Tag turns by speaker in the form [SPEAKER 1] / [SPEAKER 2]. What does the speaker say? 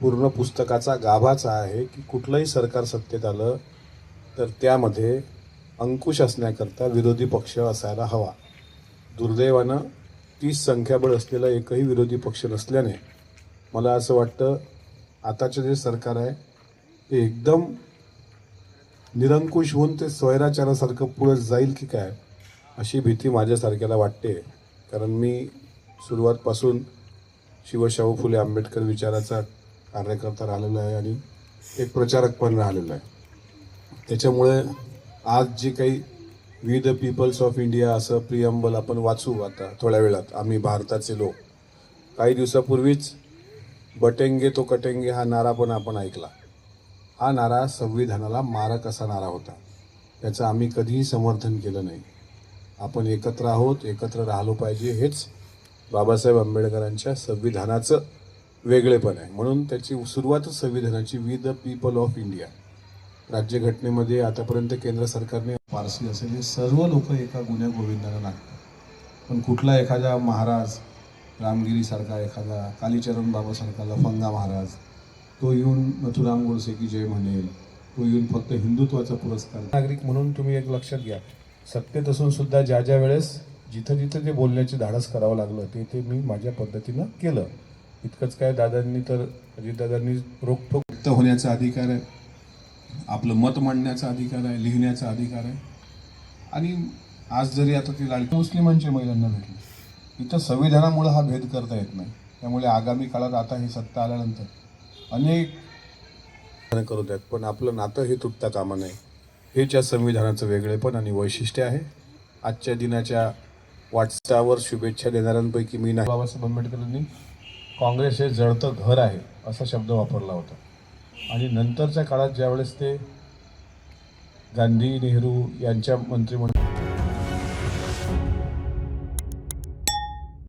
[SPEAKER 1] पूर्ण पुस्तकाचा गाभाचा आहे की कुठलंही सरकार सत्तेत आलं तर त्यामध्ये अंकुश असण्याकरता विरोधी पक्ष असायला हवा. दुर्दैवानं तीस संख्याबळ असलेला एकही विरोधी पक्ष नसल्याने मला असं वाटतं आताचे जे सरकार आहे ते एकदम निरंकुश होऊन ते स्वैराचारासारखं पुढे जाईल की काय अशी भीती माझ्यासारख्याला वाटते. कारण मी सुरुवातपासून शिवशाहू फुले आंबेडकर विचाराचा कार्यकर्ता राहिलेला आहे आणि एक प्रचारक पण राहिलेला आहे. त्याच्यामुळे आज जे काही we the peoples of India असं प्रियंबल आपण वाचू आता थोड्या वेळात. आम्ही भारताचे लोक. काही दिवसापूर्वीच बटेंगे तो कटेंगे हा नारा पण आपण ऐकला. हा नारा संविधानाला मारक असा नारा होता. त्याचं आम्ही कधीही समर्थन केलं नाही. आपण एकत्र आहोत एकत्र राहिलो पाहिजे हेच बाबासाहेब आंबेडकरांच्या संविधानाचं वेगळेपण आहे. म्हणून त्याची सुरुवातच संविधानाची we the people of India राज्यघटनेमध्ये आतापर्यंत केंद्र सरकारने पारसी असेल हे सर्व लोक एका गुन्ह्या गोविंदाला लागतात पण कुठला एखादा महाराज रामगिरीसारखा एखादा कालीचरण बाबासारखा लफंगा महाराज तो येऊन नथुराम गोडसे की जय म्हणेल तो येऊन फक्त हिंदुत्वाचा पुरस्कार नागरिक म्हणून तुम्ही एक लक्षात घ्या. सत्तेत असून सुद्धा ज्या ज्या वेळेस जिथं जिथं ते बोलण्याचे धाडस करावं लागलं ते ते मी माझ्या पद्धतीनं केलं. इतकंच काय दादांनी तर अजितदादांनी रोखोक व्यक्त होण्याचा अधिकार आहे. आपलं मत मांडण्याचा अधिकार आहे लिहिण्याचा अधिकार आहे. आणि आज जरी आता ती लाडकी मुस्लिमांच्या महिलांना भेटली इथं संविधानामुळं हा भेद करता येत नाही. त्यामुळे आगामी काळात आता ही सत्ता आल्यानंतर अनेक करू द्यात पण आपलं नातं हे तुटता कामा नये. हेच या संविधानाचं वेगळेपण आणि वैशिष्ट्य आहे. आजच्या दिनाच्या व्हॉट्सअपवर शुभेच्छा देणाऱ्यांपैकी मी नाही. बाबासाहेब आंबेडकरांनी काँग्रेस हे जळतं घर आहे असा शब्द वापरला होता. आणि नंतरच्या काळात ज्यावेळेस ते गांधी नेहरू यांच्या मंत्रिमंडळ